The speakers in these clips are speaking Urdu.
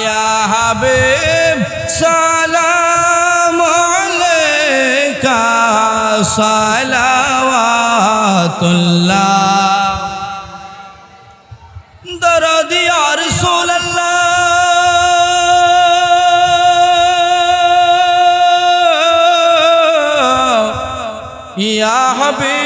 ইয়া হাবিব সালাম আলাইকা সালাওয়াতুল্লাহ। দরদি আর রাসূলুল্লাহ ইয়া হাবিব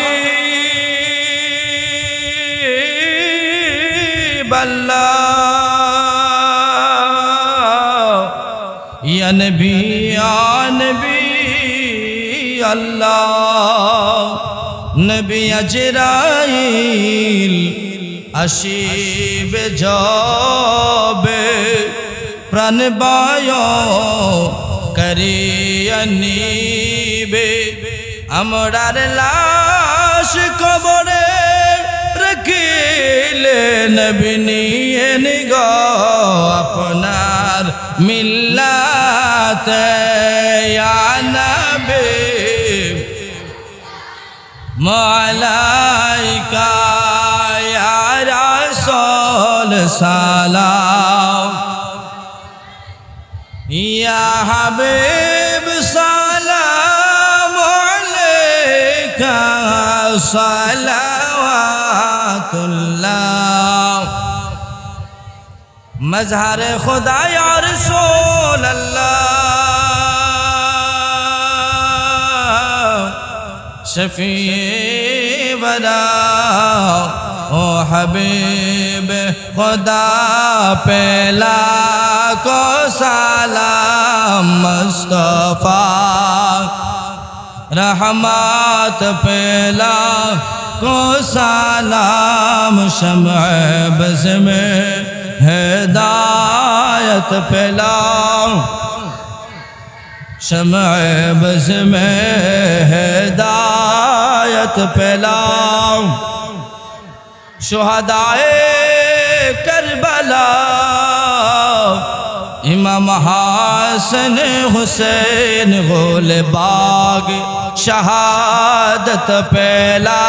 یا نبی یا نبی اللہ نبی اجرائیل اشیب جابے پرن بایو کریانی بے امرار لاش کبرے رکیلے نبی نیے نگاہ اپنا আপনার মিল্লাতে ইয়া নবী মালাইকা ইয়া রাসূল সালাম ইয়া হাবিব সালাম আলাইকা সালাওয়াতুল্লাহ مظہر خدا یا رسول اللہ شفیع ورا، او حبیب خدا پہلا کو سلام مصطفیٰ، رحمات پہلا کو سلام شمع بز میں ہدایت پہلا شمع بز میں ہدایت پہلا شہدائے کربلا۔ امام حسن حسین غول باغ شہادت پہلا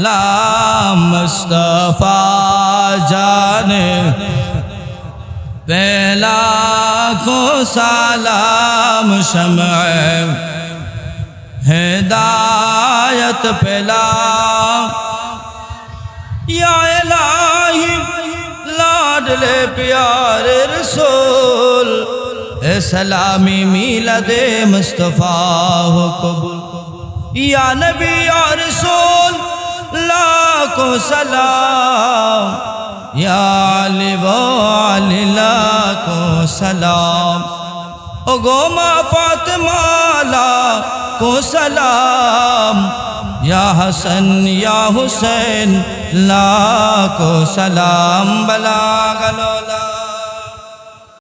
لا مصطفیٰ جان۔ پہلا کو سلام شمع ہدایت پہلا۔ یا الہی لاڈلے پیارے رسول۔ اے سلامی میلاد مصطفیٰ ہو قبول۔ یا نبی یا رسول لاکھوں سلام، یا علی و علی لاکھوں سلام۔ او گوما فاطمہ لاکھوں سلام، یا حسن، یا حسین، لاکھوں سلام۔ بلا گلولا